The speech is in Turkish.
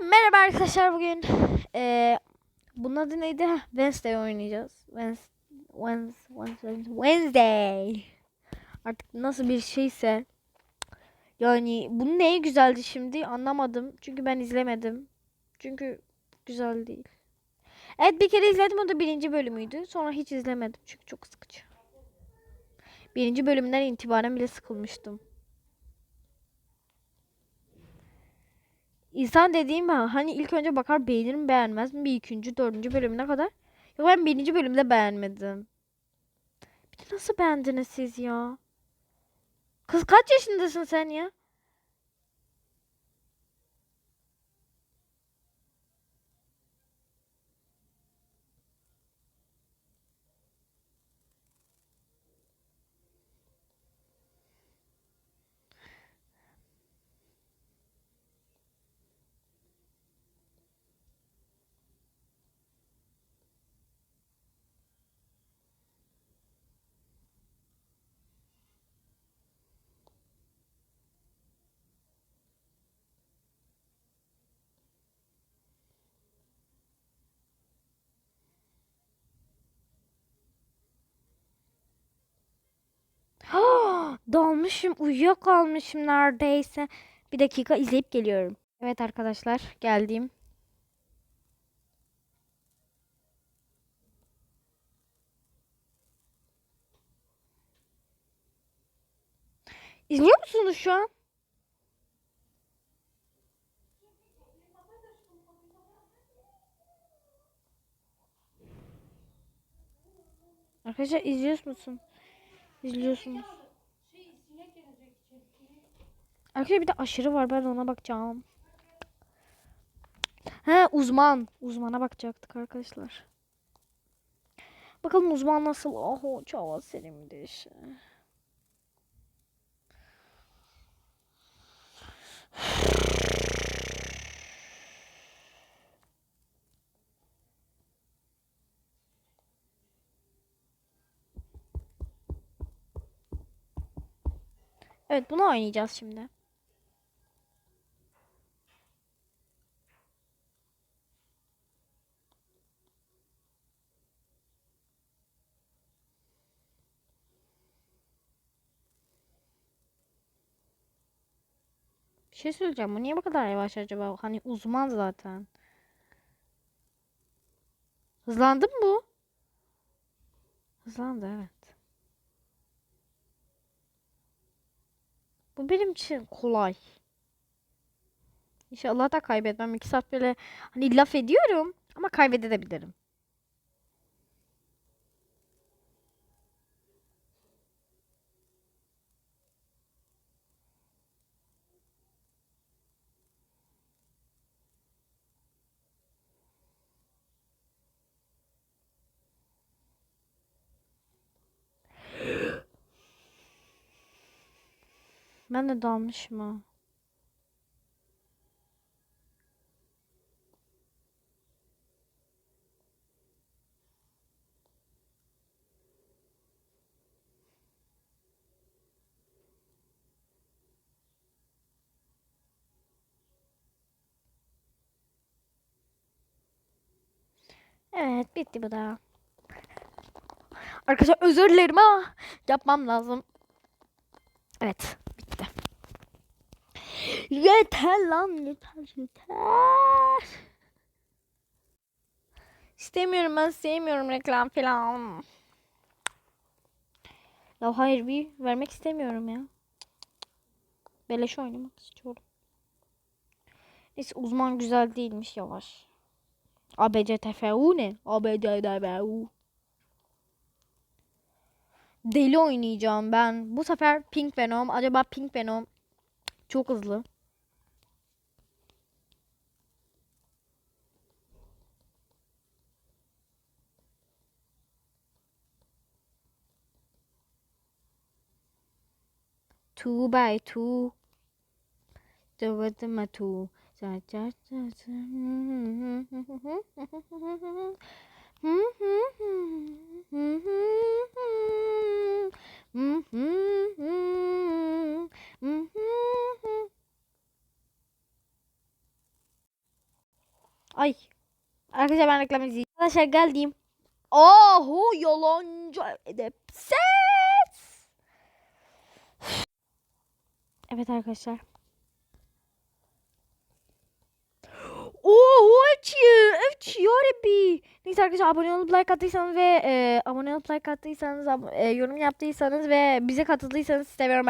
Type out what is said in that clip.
merhaba arkadaşlar bugün eee bunun adı neydi? Wednesday oynayacağız. Wednesday, Wednesday, Wednesday. Artık nasıl bir şeyse. Yani bunun neyi güzeldi şimdi anlamadım. Çünkü ben izlemedim. Çünkü güzel değil. Evet bir kere izledim o da birinci bölümüydü. Sonra hiç izlemedim çünkü çok sıkıcı. Birinci bölümden itibaren bile sıkılmıştım. İnsan dediğim hani ilk önce bakar beğenir mi beğenmez mi bir ikinci dördüncü bölümüne kadar. Yok ben birinci bölümde beğenmedim. Bir de nasıl beğendiniz siz ya? Kız kaç yaşındasın sen ya? Dalmışım, uyuyakalmışım neredeyse. Bir dakika izleyip geliyorum. Evet arkadaşlar, geldim. İzliyor musunuz şu an? Arkadaşlar izliyor musun? İzliyorsunuz. Arkadaşlar bir de aşırı var. Ben ona bakacağım. He uzman. Uzmana bakacaktık arkadaşlar. Bakalım uzman nasıl? Oho çava serimdi işte. Evet bunu oynayacağız şimdi. Bir şey söyleyeceğim. Bu niye bu kadar yavaş acaba? Hani uzman zaten. Hızlandı mı bu? Hızlandı evet. Bu benim için kolay. İnşallah da kaybetmem. İki saat böyle hani laf ediyorum ama kaybedebilirim. Ben de dalmışım ha. Evet bitti bu da. Arkadaşlar özür dilerim ama yapmam lazım. Evet. Yeter lan yeter yeter. İstemiyorum ben sevmiyorum reklam falan. Ya hayır bir vermek istemiyorum ya. Beleş oynamak istiyorum. Neyse uzman güzel değilmiş yavaş. ABCTFU ne? ABCTFU. Deli oynayacağım ben. Bu sefer Pink Venom. Acaba Pink Venom çok hızlı. Two by two. The with my two. Ay. Arkadaşlar ben reklam izleyeyim. Arkadaşlar geldim. Ahu yalancı edepsiz. Evet arkadaşlar. Oo, evet ya Rabbi. Neyse arkadaşlar abone olup like attıysanız ve e, abone olup like attıysanız, ab- e, yorum yaptıysanız ve bize katıldıysanız seviyorum.